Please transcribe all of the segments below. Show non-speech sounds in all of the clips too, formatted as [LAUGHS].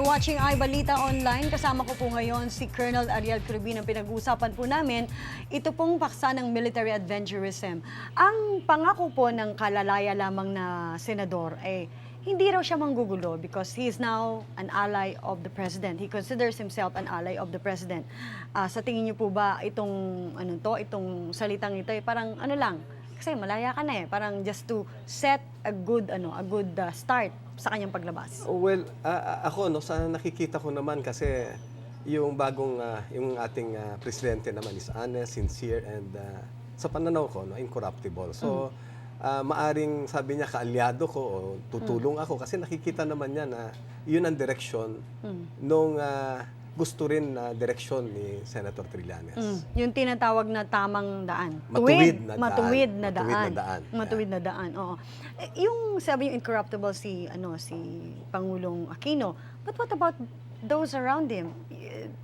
You're watching iBalita Online. Kasama ko po ngayon si Colonel Ariel Crubin. Ang pinag-uusapan po namin, ito pong paksa ng military adventurism. Ang pangako po ng kalalaya lamang na senador ay hindi raw siya manggugulo because he is now an ally of the president. He considers himself an ally of the president. Ah, sa tingin niyo po ba itong ano to, itong salitang ito ay parang ano lang, kasi malaya ka na eh, parang just to set a good ano, a good ah, start sa kanyang paglabas. Well, a- a- ako no sa nakikita ko naman kasi yung bagong ah, yung ating ah, presidente naman is honest, sincere and ah, sa pananaw ko no incorruptible. So ah, maaring sabi niya kaalyado ko o tutulong ako. Kasi nakikita naman niya na yun ang direction nung ah, gusto rin na direction ni Senator Trillanes. Mm, yung tinatawag na tamang daan. Matuwid na daan. Matuwid na Matuwid na daan. daan. Matuwid na daan, oo. Eh, yung sabi yung incorruptible si, ano, si Pangulong Aquino, but what about those around him?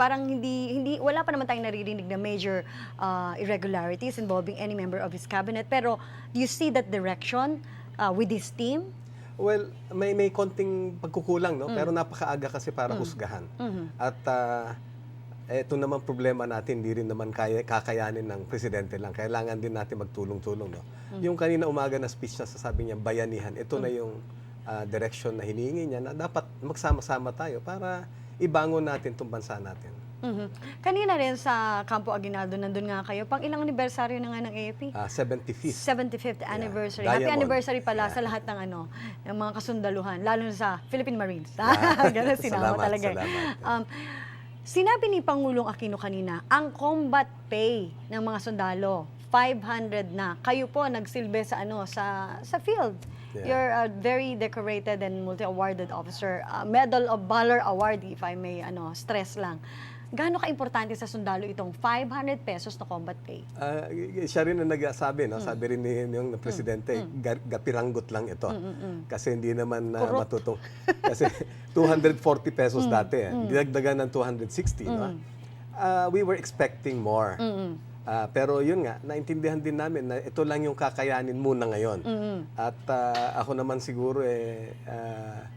Parang hindi, hindi, wala pa naman tayong naririnig na major uh, irregularities involving any member of his cabinet. Pero do you see that direction uh, with his team? Well, may may konting pagkukulang, no? Pero napakaaga kasi para husgahan. At ah, eto naman problema natin, hindi rin naman kaya, kakayanin ng presidente lang. Kailangan din natin magtulong-tulong, no? Yung kanina umaga na speech na sasabi niya, bayanihan, ito na yung ah, direction na hinihingi niya na dapat magsama-sama tayo para ibangon natin itong bansa natin. Mhm. Kanina rin sa Campo Aguinaldo, nandun nga kayo. Pang ilang anibersaryo na nga ng AFP? Ah, 75th. 75th anniversary. Happy Diamond. anniversary pala sa lahat ng ano, ng mga kasundaluhan, lalo na sa Philippine Marines. [LAUGHS] Ganun sinama Salamat, talaga. eh. salamat. Um, sinabi ni Pangulong Aquino kanina, ang combat pay ng mga sundalo 500 na. Kayo po nagsilbi sa ano sa sa field. Yeah. You're a very decorated and multi-awarded officer. Uh, Medal of Valor Award, if I may ano, stress lang. Gaano ka-importante sa sundalo itong 500 pesos na combat pay? Ah, siya rin ang nagsasabi, no? Sabi rin ni yung presidente, ga- gapiranggot lang ito. Kasi hindi naman na matutong. Kasi [LAUGHS] 240 pesos dati, eh. dinagdagan ng 260, no? Ah, we were expecting more. Ah, pero yun nga, naintindihan din namin na ito lang yung kakayanin muna ngayon. At ah, ako naman siguro eh ah,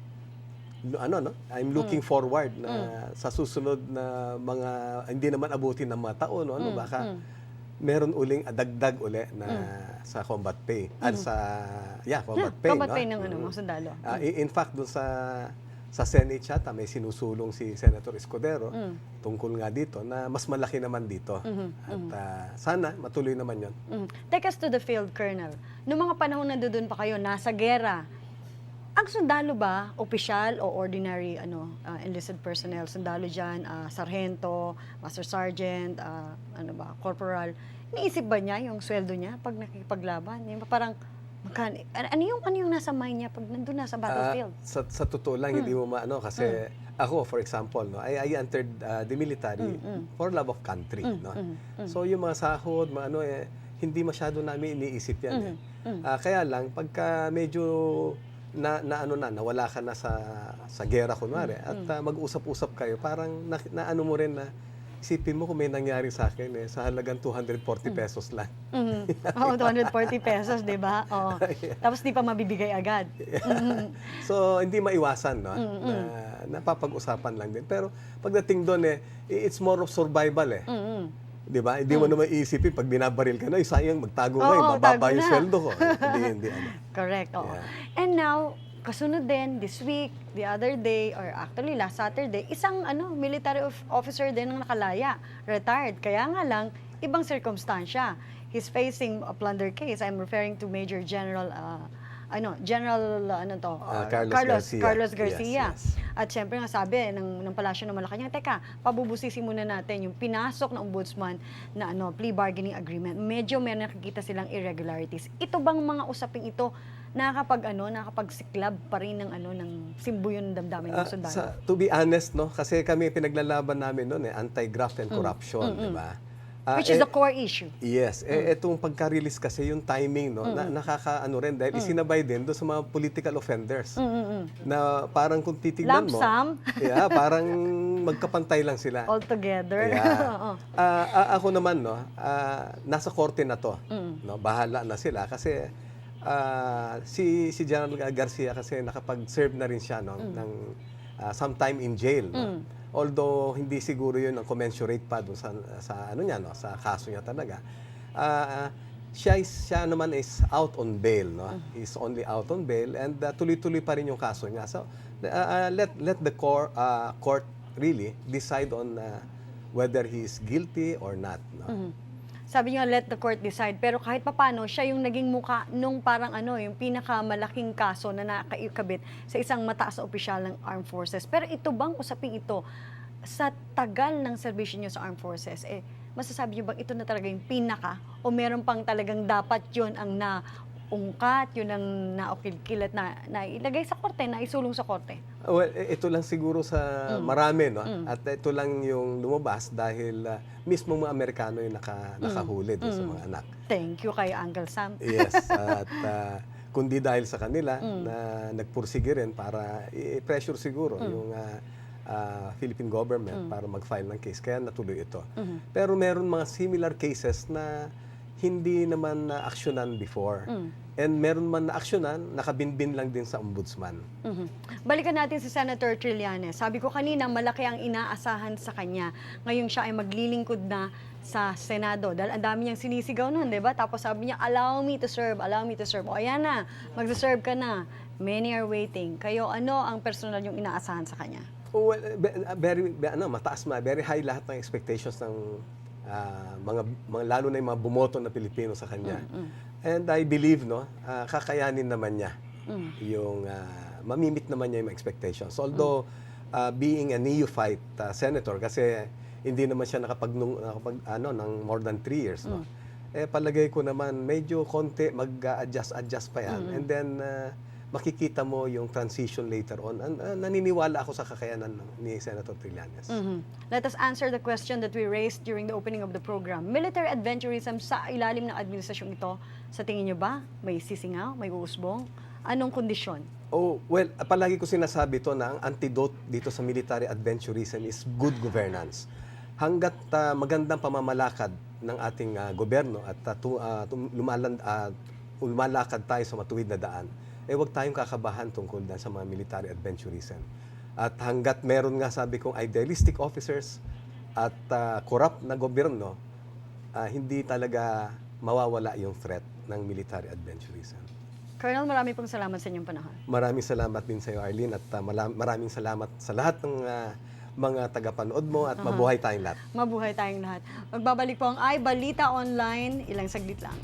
ano no I'm looking forward na sa susunod na mga hindi naman abutin ng mga taon no ano baka meron uling adagdag uli na sa combat pay at sa yeah combat pay combat no? pay ng ano, Mm. mga sundalo. Ah, i- in fact doon sa sa Senate yata may sinusulong si Senator Escudero tungkol nga dito na mas malaki naman dito. At ah, sana matuloy naman 'yon. Mm. Take us to the field, Colonel. Noong mga panahon na doon pa kayo, nasa gera, ang sundalo ba, opisyal o ordinary ano, uh, enlisted personnel, sundalo dyan, ah, sargento, master sergeant, ah, ano ba, corporal, iniisip ba niya yung sweldo niya pag nakikipaglaban? Yung parang, magkano, ano yung, ano yung nasa mind niya pag nandun na sa battlefield? Ah, sa, sa totoo lang, hindi mo maano kasi ako, for example, no, I, I entered uh, the military for love of country. no? So yung mga sahod, mga ano, eh, hindi masyado namin iniisip yan. eh. Ah, kaya lang, pagka medyo na, na ano na, nawala ka na sa, sa gera kunwari, at ah, mag-usap-usap kayo, parang na, na ano mo rin na, isipin mo kung may nangyari sa akin eh, sa halagang 240 pesos lang. Mhm. [LAUGHS] Oo, 240 pesos, di ba? Oo. [LAUGHS] Tapos di pa mabibigay agad. [LAUGHS] so, hindi maiwasan, no? Na, napapag-usapan lang din. Pero, pagdating doon, eh, it's more of survival, eh. Mhm. Di ba? Hindi mo naman iisipin, pag binabaril ka na, eh, sayang, magtago Oo, ka, eh, tago mababa yung na. sweldo ko. [LAUGHS] hindi, hindi, ano. Correct, oo. Yeah. And now, kasunod din, this week, the other day, or actually last Saturday, isang ano, military of- officer din ang nakalaya, retired. Kaya nga lang, ibang circumstansya. He's facing a plunder case. I'm referring to Major General, uh, ano, General, uh, ano to? Uh, Carlos Garcia. Carlos Yes, Garcia. yes. At syempre nga sabi ng, ng Palasyo ng Malacanang, teka, pabubusisi muna natin yung pinasok ng ombudsman na ano, plea bargaining agreement. Medyo may nakikita silang irregularities. Ito bang mga usaping ito nakakapag ano, nakakapagsiklab pa rin ng ano ng simbuyon ng damdamin ng Ah, sundalo? sa, to be honest, no? Kasi kami pinaglalaban namin noon, eh, anti-graft and corruption, di ba? Ah, Which is eh, the core issue. Yes, eh etong pagka-release kasi yung timing no, na, nakakaano rin dahil isinabay din do sa mga political offenders. Na parang kung titignan Lump mo, sum. [LAUGHS] yeah, parang magkapantay lang sila. All together. Yeah. [LAUGHS] Ah, ah, ako naman no, ah, nasa korte na to. No, bahala na sila kasi ah, si si General Garcia kasi nakapag-serve na rin siya no ng ah, sometime in jail. no? Although hindi siguro 'yun ang commensurate pa doon sa sa ano niya no, sa kaso niya talaga. Ah, siya is, siya naman is out on bail, no. He's only out on bail and ah, tuloy-tuloy pa rin yung kaso niya. So ah, let let the court ah, court really decide on ah, whether he is guilty or not, no. Mhm. Sabi niyo, let the court decide. Pero kahit papano, siya yung naging muka nung parang ano, yung pinakamalaking kaso na nakaikabit sa isang mataas na opisyal ng Armed Forces. Pero ito bang usaping ito, sa tagal ng servisyo niyo sa Armed Forces, eh, masasabi niyo bang ito na talaga yung pinaka? O meron pang talagang dapat yun ang naungkat, yun ang naukilkilat na, na ilagay sa korte, na isulong sa korte? Well, ito lang siguro sa marami, no? At ito lang yung lumabas dahil ah, mismo mga Amerikano yung naka, nakahuli doon sa mga anak. Thank you kay Uncle Sam. Yes, [LAUGHS] at ah, kundi dahil sa kanila na nagpursige rin para i-pressure siguro yung ah, ah, Philippine government para mag-file ng case. Kaya natuloy ito. Pero meron mga similar cases na hindi naman na aksyonan before. And meron man na aksyonan, nakabinbin lang din sa ombudsman. Mhm. Balikan natin si Senator Trillanes. Sabi ko kanina, malaki ang inaasahan sa kanya. Ngayon siya ay maglilingkod na sa Senado. Dahil ang dami niyang sinisigaw nun, di ba? Tapos sabi niya, allow me to serve, allow me to serve. O ayan na, mag-serve ka na. Many are waiting. Kayo, ano ang personal yung inaasahan sa kanya? Well, very, ano, mataas ma, very high lahat ng expectations ng ah, mga, mga, lalo na yung mga bumoto na Pilipino sa kanya. And I believe, no, ah, kakayanin naman niya yung, ah, mamimit naman niya yung expectations. Although, ah, being a neophyte ah, senator, kasi hindi naman siya nakapag, nakapag ano, ng more than three years, no. Eh, palagay ko naman, medyo konti, mag-adjust-adjust pa yan. And then, ah, makikita mo yung transition later on. An- ah, naniniwala ako sa kakayanan ni Senator Trillanes. Mhm. Let us answer the question that we raised during the opening of the program. Military adventurism sa ilalim ng administrasyong ito, sa tingin niyo ba, may sisingaw, may uusbong? Anong kondisyon? Oh, well, palagi ko sinasabi to na ang antidote dito sa military adventurism is good governance. Hanggat ah, magandang pamamalakad ng ating ah, gobyerno at ah, tu- tum- lumaland, ah, lumalakad tayo sa matuwid na daan, eh wag tayong kakabahan tungkol dyan sa mga military adventurism. At hanggat meron nga sabi kong idealistic officers at ah, corrupt na gobyerno, ah, hindi talaga mawawala yung threat ng military adventurism. Colonel, marami pong salamat sa inyong panahon. Maraming salamat din sa iyo, Arlene, at uh, maraming salamat sa lahat ng uh, mga tagapanood mo at mabuhay tayong lahat. Mabuhay tayong lahat. Magbabalik po ang iBalita Online, ilang saglit lang.